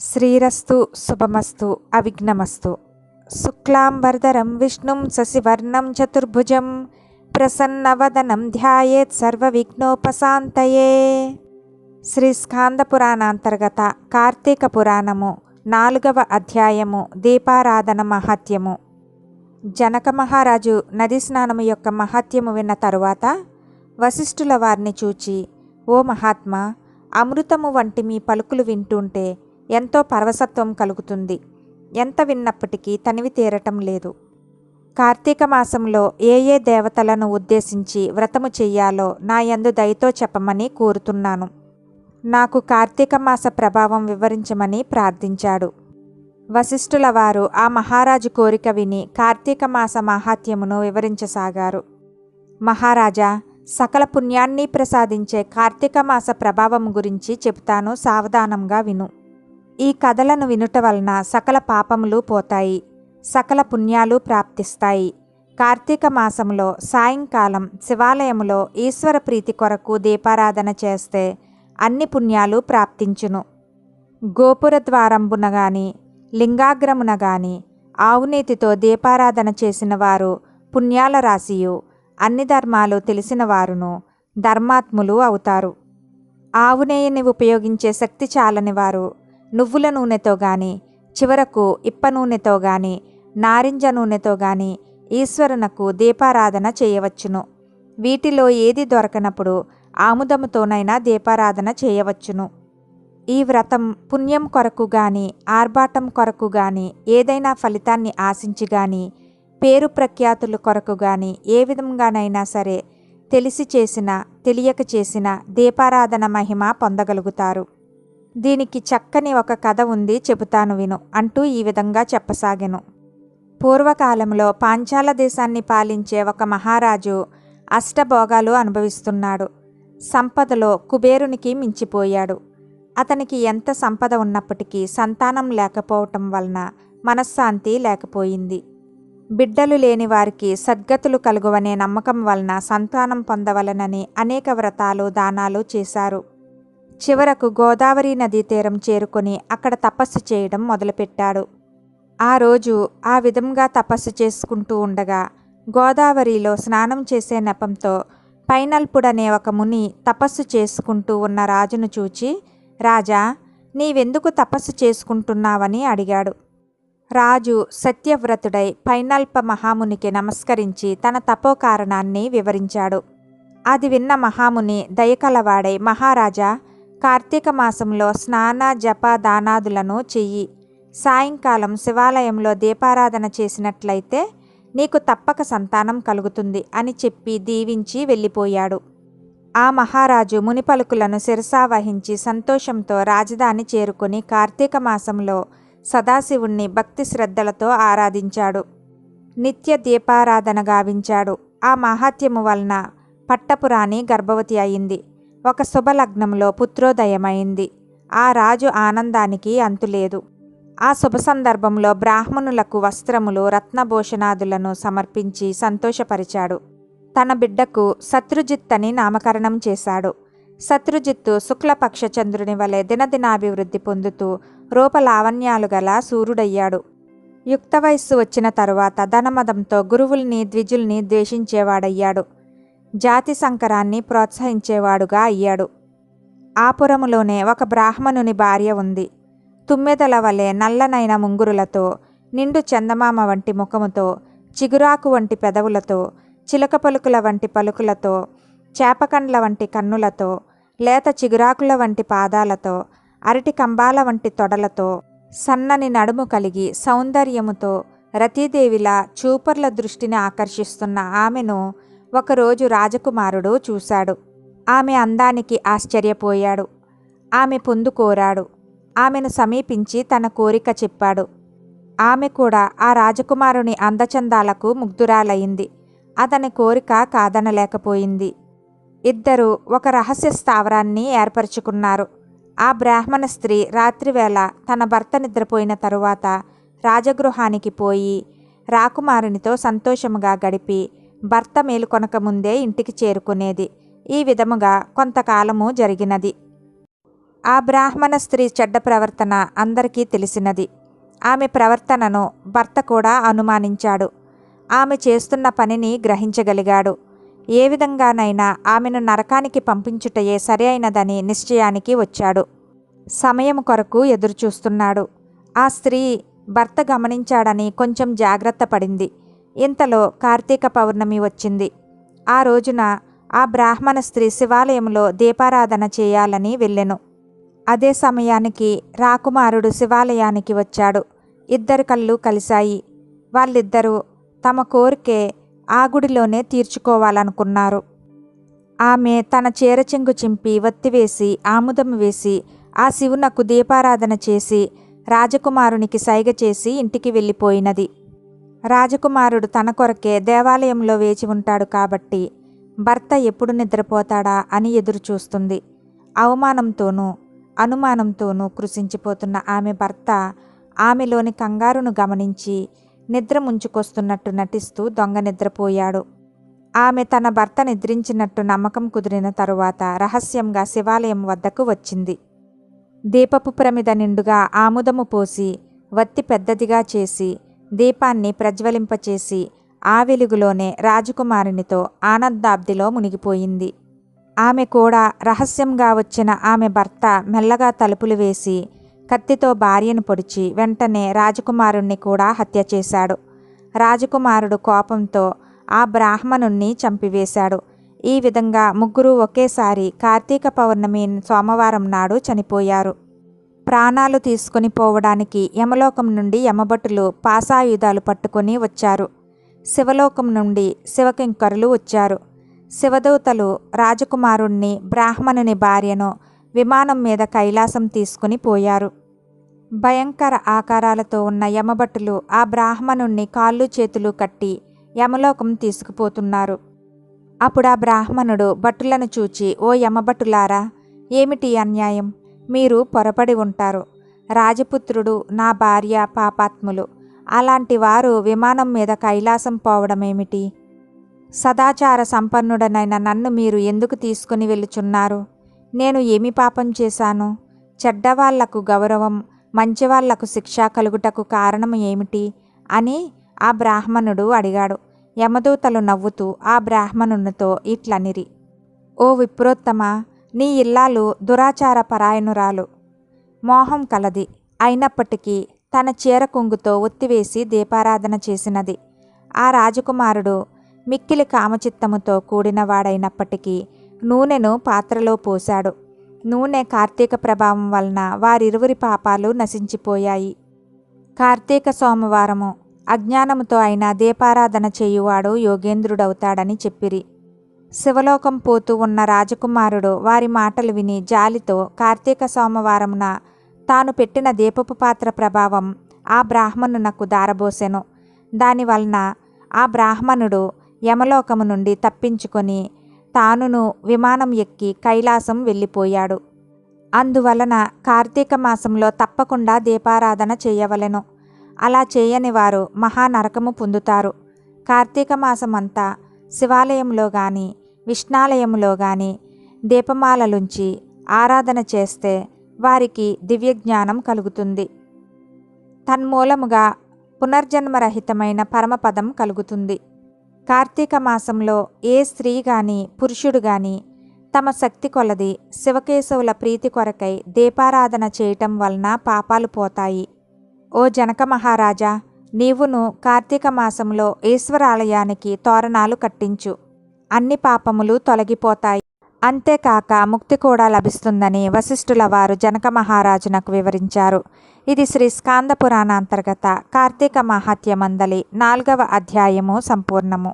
శ్రీరస్తు శుభమస్తు అవిఘ్నమస్తు. శుక్లాంబర్ధరం విష్ణుం శశివర్ణం చతుర్భుజం ప్రసన్నవదనం ధ్యాయేత్ సర్వవిఘ్నోపశాంతయే. శ్రీ స్కాంద పురాణాంతర్గత కార్తీక పురాణము నాలుగవ అధ్యాయము దీపారాధన మహత్యము. జనక మహారాజు నది స్నానము యొక్క మహత్యము విన్న తరువాత వశిష్ఠుల వారిని చూచి ఓ మహాత్మా అమృతము వంటి మీ పలుకులు వింటుంటే ఎంతో పరవసత్వం కలుగుతుంది. ఎంత విన్నప్పటికీ తనివి తీరటం లేదు. కార్తీక మాసంలో ఏ ఏ దేవతలను ఉద్దేశించి వ్రతము చెయ్యాలో నా యందు దయతో చెప్పమని కోరుతున్నాను. నాకు కార్తీక మాస ప్రభావం వివరించమని ప్రార్థించాడు. వశిష్ఠుల వారు ఆ మహారాజు కోరిక విని కార్తీక మాస మాహాత్యమును వివరించసాగారు. మహారాజా సకల పుణ్యాన్ని ప్రసాదించే కార్తీక మాస ప్రభావం గురించి చెబుతాను సావధానంగా విను. ఈ కథలను వినుట వలన సకల పాపములు పోతాయి సకల పుణ్యాలు ప్రాప్తిస్తాయి. కార్తీక మాసంలో సాయంకాలం శివాలయంలో ఈశ్వర ప్రీతి కొరకు దీపారాధన చేస్తే అన్ని పుణ్యాలు ప్రాప్తించును. గోపుర ద్వారంబున గాని లింగాగ్రమున గాని ఆవునేతితో దీపారాధన చేసిన వారు పుణ్యాల రాశియు అన్ని ధర్మాలు తెలిసిన వారును ధర్మాత్ములు అవుతారు. ఆవునేయని ఉపయోగించే శక్తి చాలని వారు నువ్వుల నూనెతో గాని చివరకు ఇప్ప నూనెతో గాని నారింజ నూనెతో గాని ఈశ్వరునకు దీపారాధన చేయవచ్చును. వీటిలో ఏది దొరకనప్పుడు ఆముదముతోనైనా దీపారాధన చేయవచ్చును. ఈ వ్రతం పుణ్యం కొరకు గాని ఆర్భాటం కొరకు గాని ఏదైనా ఫలితాన్ని ఆశించి గాని పేరు ప్రఖ్యాతుల కొరకు గాని ఏ విధంగానైనా సరే తెలిసి చేసిన తెలియక చేసిన దీపారాధన మహిమ పొందగలుగుతారు. దీనికి చక్కని ఒక కథ ఉంది చెబుతాను విను. అంటూ ఈ విధంగా చెప్పసాగెను. పూర్వకాలంలో పాంచాల దేశాన్ని పాలించే ఒక మహారాజు అష్టభోగాలు అనుభవిస్తున్నాడు. సంపదలో కుబేరునికి మించిపోయాడు. అతనికి ఎంత సంపద ఉన్నప్పటికీ సంతానం లేకపోవటం వలన మనశ్శాంతి లేకపోయింది. బిడ్డలు లేని వారికి సద్గతులు కలుగువనే నమ్మకం వలన సంతానం పొందవలనని అనేక వ్రతాలు దానాలు చేశారు. చివరకు గోదావరి నదీ తీరం చేరుకొని అక్కడ తపస్సు చేయడం మొదలుపెట్టాడు. ఆ రోజు ఆ విధంగా తపస్సు చేసుకుంటూ ఉండగా గోదావరిలో స్నానం చేసే నెపంతో పైనల్పుడనే ఒక ముని తపస్సు చేసుకుంటూ ఉన్న రాజును చూచి రాజా నీవెందుకు తపస్సు చేసుకుంటున్నావని అడిగాడు. రాజు సత్యవ్రతుడై పైనల్ప మహామునికి నమస్కరించి తన తపో కారణాన్ని వివరించాడు. అది విన్న మహాముని దయకలవాడై మహారాజా కార్తీక మాసంలో స్నాన జప దానాదులను చెయ్యి. సాయంకాలం శివాలయంలో దీపారాధన చేసినట్లయితే నీకు తప్పక సంతానం కలుగుతుంది అని చెప్పి దీవించి వెళ్ళిపోయాడు. ఆ మహారాజు మునిపలుకులను శిరసావహించి సంతోషంతో రాజధాని చేరుకొని కార్తీక మాసంలో సదాశివుణ్ణి భక్తి శ్రద్ధలతో ఆరాధించాడు. నిత్య దీపారాధన గావించాడు. ఆ మహాత్యము వలన పట్టపురాణి గర్భవతి అయింది. ఒక శుభలగ్నంలో పుత్రోదయమైంది. ఆ రాజు ఆనందానికి అంతులేదు. ఆ శుభ సందర్భంలో బ్రాహ్మణులకు వస్త్రములు రత్నభూషణాదులను సమర్పించి సంతోషపరిచాడు. తన బిడ్డకు శత్రుజిత్ అని నామకరణం చేశాడు. శత్రుజిత్తు శుక్లపక్ష చంద్రుని వలె దినదినాభివృద్ధి పొందుతూ రూపలావణ్యాలు గల సూర్యుడయ్యాడు. యుక్త వయస్సు వచ్చిన తరువాత ధనమదంతో గురువుల్ని ద్విజుల్ని ద్వేషించేవాడయ్యాడు. జాతి సంకరాన్ని ప్రోత్సహించేవాడుగా అయ్యాడు. ఆపురములోనే ఒక బ్రాహ్మణుని భార్య ఉంది. తుమ్మెదల వలె నల్లనైన ముంగురులతో నిండు చందమామ వంటి ముఖముతో చిగురాకు వంటి పెదవులతో చిలక పలుకుల వంటి పలుకులతో చేపకండ్ల వంటి కన్నులతో లేత చిగురాకుల వంటి పాదాలతో అరటి కంబాల వంటి తొడలతో సన్నని నడుము కలిగి సౌందర్యముతో రతీదేవిలా చూపర్ల దృష్టిని ఆకర్షిస్తున్న ఆమెను ఒకరోజు రాజకుమారుడు చూశాడు. ఆమె అందానికి ఆశ్చర్యపోయాడు. ఆమె పొందు కోరాడు ఆమెను సమీపించి తన కోరిక చెప్పాడు. ఆమె కూడా ఆ రాజకుమారుని అందచందాలకు ముగ్ధురాలయ్యింది అతని కోరిక కాదనలేకపోయింది. ఇద్దరు ఒక రహస్య స్థావరాన్ని ఏర్పరచుకున్నారు. ఆ బ్రాహ్మణ స్త్రీ రాత్రివేళ తన భర్త నిద్రపోయిన తరువాత రాజగృహానికి పోయి రాకుమారునితో సంతోషముగా గడిపి భర్త మేలుకొనక ముందే ఇంటికి చేరుకునేది. ఈ విధముగా కొంతకాలము జరిగినది. ఆ బ్రాహ్మణ స్త్రీ చెడ్డ ప్రవర్తన అందరికీ తెలిసినది. ఆమె ప్రవర్తనను భర్త కూడా అనుమానించాడు. ఆమె చేస్తున్న పనిని గ్రహించగలిగాడు. ఏ విధంగానైనా ఆమెను నరకానికి పంపించుటయే సరి అయినదని నిశ్చయానికి వచ్చాడు. సమయం కొరకు ఎదురుచూస్తున్నాడు. ఆ స్త్రీ భర్త గమనించాడని కొంచెం జాగ్రత్త పడింది. ఇంతలో కార్తీక పౌర్ణమి వచ్చింది. ఆ రోజున ఆ బ్రాహ్మణ స్త్రీ శివాలయంలో దీపారాధన చేయాలని వెళ్ళెను. అదే సమయానికి రాకుమారుడు శివాలయానికి వచ్చాడు. ఇద్దరు కళ్ళు కలిశాయి. వాళ్ళిద్దరూ తమ కోరికే ఆ గుడిలోనే తీర్చుకోవాలనుకున్నారు. ఆమె తన చీరచెంగు చింపి వత్తివేసి ఆముదం వేసి ఆ శివునకు దీపారాధన చేసి రాజకుమారునికి సైగ చేసి ఇంటికి వెళ్ళిపోయినది. రాజకుమారుడు తన కొరకే దేవాలయంలో వేచి ఉంటాడు కాబట్టి భర్త ఎప్పుడు నిద్రపోతాడా అని ఎదురు చూస్తుంది అవమానంతోనూ అనుమానంతోనూ కృషించిపోతున్న ఆమె భర్త ఆమెలోని కంగారును గమనించి నిద్ర ముంచుకొస్తున్నట్టు నటిస్తూ దొంగ నిద్రపోయాడు. ఆమె తన భర్త నిద్రించినట్టు నమ్మకం కుదిరిన తరువాత రహస్యంగా శివాలయం వద్దకు వచ్చింది. దీపపు ప్రమిద నిండుగా ఆముదము పోసి వత్తి పెద్దదిగా చేసి దీపాన్ని ప్రజ్వలింపచేసి ఆ వెలుగులోనే రాజకుమారునితో ఆనందాబ్దిలో మునిగిపోయింది. ఆమె కూడా రహస్యంగా వచ్చిన ఆమె భర్త మెల్లగా తలుపులు వేసి కత్తితో భార్యను పొడిచి వెంటనే రాజకుమారుణ్ణి కూడా హత్య చేశాడు. రాజకుమారుడు కోపంతో ఆ బ్రాహ్మణుణ్ణి చంపివేశాడు. ఈ విధంగా ముగ్గురు ఒకేసారి కార్తీక పౌర్ణమి సోమవారం నాడు చనిపోయారు. ప్రాణాలు తీసుకుని పోవడానికి యమలోకం నుండి యమభటులు పాసాయుధాలు పట్టుకొని వచ్చారు. శివలోకం నుండి శివకింకరులు వచ్చారు. శివదూతలు రాజకుమారుణ్ణి బ్రాహ్మణుని భార్యను విమానం మీద కైలాసం తీసుకుని పోయారు. భయంకర ఆకారాలతో ఉన్న యమభటులు ఆ బ్రాహ్మణుణ్ణి కాళ్ళు చేతులు కట్టి యమలోకం తీసుకుపోతున్నారు. అప్పుడు ఆ బ్రాహ్మణుడు భటులను చూచి ఓ యమభటులారా ఏమిటి అన్యాయం? మీరు పొరపడి ఉంటారు. రాజపుత్రుడు నా భార్య పాపాత్ములు అలాంటి వారు విమానం మీద కైలాసం పోవడమేమిటి? సదాచార సంపన్నుడనైన నన్ను మీరు ఎందుకు తీసుకుని వెళ్ళుచున్నారు? నేను ఏమి పాపం చేశాను? చెడ్డవాళ్ళకు గౌరవం మంచివాళ్ళకు శిక్ష కలుగుటకు కారణం ఏమిటి? అని ఆ బ్రాహ్మణుడు అడిగాడు. యమదూతలు నవ్వుతూ ఆ బ్రాహ్మణునితో ఇట్లనిరి. ఓ విప్రోత్తమ నీ ఇల్లాలు దురాచార పరాయణురాలు మోహం కలది. అయినప్పటికీ తన చీర కొంగుతో ఒత్తివేసి దీపారాధన చేసినది. ఆ రాజకుమారుడు మిక్కిలి కామచిత్తముతో కూడినవాడైనప్పటికీ నూనెను పాత్రలో పోశాడు. నూనె కార్తీక ప్రభావం వలన వారిరువురి పాపాలు నశించిపోయాయి. కార్తీక సోమవారము. అజ్ఞానముతో అయిన దీపారాధన చేయువాడు యోగేంద్రుడవుతాడని చెప్పిరి. శివలోకం పోతూ ఉన్న రాజకుమారుడు వారి మాటలు విని జాలితో కార్తీక సోమవారమున తాను పెట్టిన దీపపు పాత్ర ప్రభావం ఆ బ్రాహ్మణునకు దారబోసెను. దానివలన ఆ బ్రాహ్మణుడు యమలోకము నుండి తప్పించుకొని తానును విమానం ఎక్కి కైలాసం వెళ్ళిపోయాడు. అందువలన కార్తీక మాసంలో తప్పకుండా దీపారాధన చేయవలెను. అలా చేయని వారు మహానరకము పొందుతారు. కార్తీక మాసమంతా శివాలయంలో కానీ విష్ణాలయంలో కానీ దీపమాలలుంచి ఆరాధన చేస్తే వారికి దివ్యజ్ఞానం కలుగుతుంది. తన్మూలముగా పునర్జన్మరహితమైన పరమపదం కలుగుతుంది. కార్తీక మాసంలో ఏ స్త్రీ గాని పురుషుడు గాని తమ శక్తి కొలది శివకేశవుల ప్రీతి కొరకై దీపారాధన చేయటం వలన పాపాలు పోతాయి. ఓ జనక మహారాజా నీవును కార్తీక మాసంలో ఈశ్వరాలయానికి తోరణాలు కట్టించు. అన్ని పాపములు తొలగిపోతాయి. అంతేకాక ముక్తి కూడా లభిస్తుందని వశిష్ఠుల వారు జనక మహారాజునకు వివరించారు. ఇది శ్రీ స్కాంద పురాణ అంతర్గత కార్తీక మహాత్యమందలి నాలుగవ అధ్యాయము సంపూర్ణము.